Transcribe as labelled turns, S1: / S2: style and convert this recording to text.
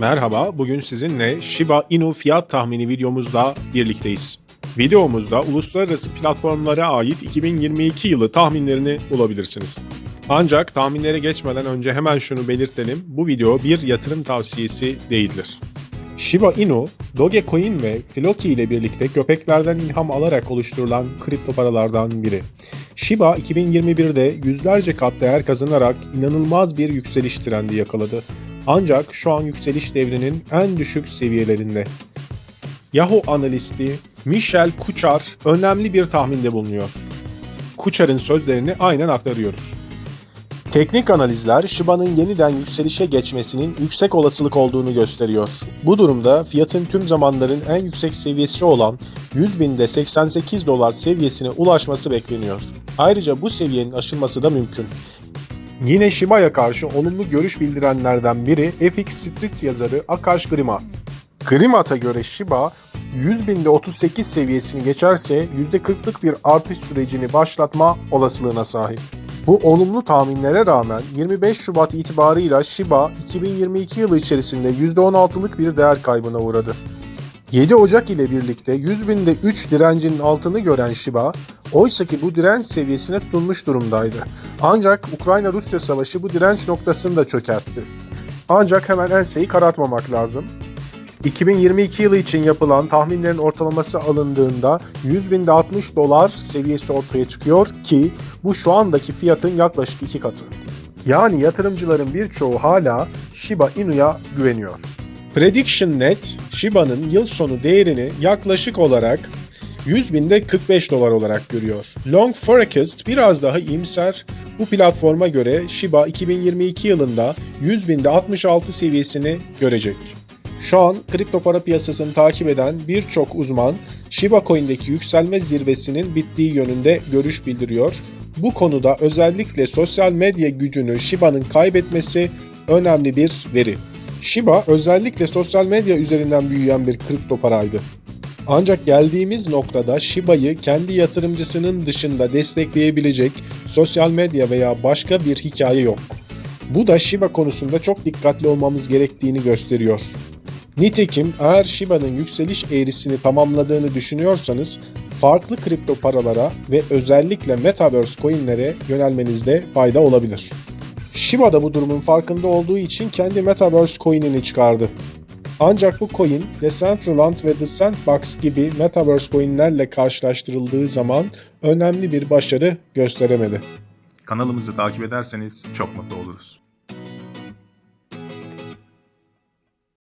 S1: Merhaba, bugün sizinle Shiba Inu fiyat tahmini videomuzda birlikteyiz. Videomuzda uluslararası platformlara ait 2022 yılı tahminlerini bulabilirsiniz. Ancak tahminlere geçmeden önce hemen şunu belirtelim, bu video bir yatırım tavsiyesi değildir. Shiba Inu, Dogecoin ve Floki ile birlikte köpeklerden ilham alarak oluşturulan kripto paralardan biri. Shiba 2021'de yüzlerce kat değer kazanarak inanılmaz bir yükseliş trendi yakaladı. Ancak şu an yükseliş devrinin en düşük seviyelerinde. Yahoo analisti Michel Kuchar önemli bir tahminde bulunuyor. Kuchar'ın sözlerini aynen aktarıyoruz. Teknik analizler Shiba'nın yeniden yükselişe geçmesinin yüksek olasılık olduğunu gösteriyor. Bu durumda fiyatın tüm zamanların en yüksek seviyesi olan 100 binde 88 dolar seviyesine ulaşması bekleniyor. Ayrıca bu seviyenin aşılması da mümkün. Yine Shiba'ya karşı olumlu görüş bildirenlerden biri FX Street yazarı Akash Grimat. Grimat'a göre Shiba 100 binde 38 seviyesini geçerse %40'lık bir artış sürecini başlatma olasılığına sahip. Bu olumlu tahminlere rağmen 25 Şubat itibarıyla Shiba 2022 yılı içerisinde %16'lık bir değer kaybına uğradı. 7 Ocak ile birlikte 100 binde 3 direncinin altını gören Shiba, oysaki bu direnç seviyesine tutunmuş durumdaydı. Ancak Ukrayna-Rusya savaşı bu direnç noktasını da çökertti. Ancak hemen enseyi karartmamak lazım. 2022 yılı için yapılan tahminlerin ortalaması alındığında 100 binde 60 dolar seviyesi ortaya çıkıyor ki bu şu andaki fiyatın yaklaşık iki katı. Yani yatırımcıların birçoğu hala Shiba Inu'ya güveniyor. PredictionNet, Shiba'nın yıl sonu değerini yaklaşık olarak 100 binde 45 dolar olarak görüyor. Long Forecast biraz daha iyimser. Bu platforma göre Shiba 2022 yılında 100 binde 66 seviyesini görecek. Şu an kripto para piyasasını takip eden birçok uzman Shiba Coin'deki yükselme zirvesinin bittiği yönünde görüş bildiriyor. Bu konuda özellikle sosyal medya gücünü Shiba'nın kaybetmesi önemli bir veri. Shiba özellikle sosyal medya üzerinden büyüyen bir kripto paraydı. Ancak geldiğimiz noktada Shiba'yı kendi yatırımcısının dışında destekleyebilecek sosyal medya veya başka bir hikaye yok. Bu da Shiba konusunda çok dikkatli olmamız gerektiğini gösteriyor. Nitekim eğer Shiba'nın yükseliş eğrisini tamamladığını düşünüyorsanız farklı kripto paralara ve özellikle Metaverse coinlere yönelmenizde fayda olabilir. Shiba da bu durumun farkında olduğu için kendi Metaverse coin'ini çıkardı. Ancak bu coin Decentraland ve The Sandbox gibi Metaverse coinlerle karşılaştırıldığı zaman önemli bir başarı gösteremedi.
S2: Kanalımızı takip ederseniz çok mutlu oluruz.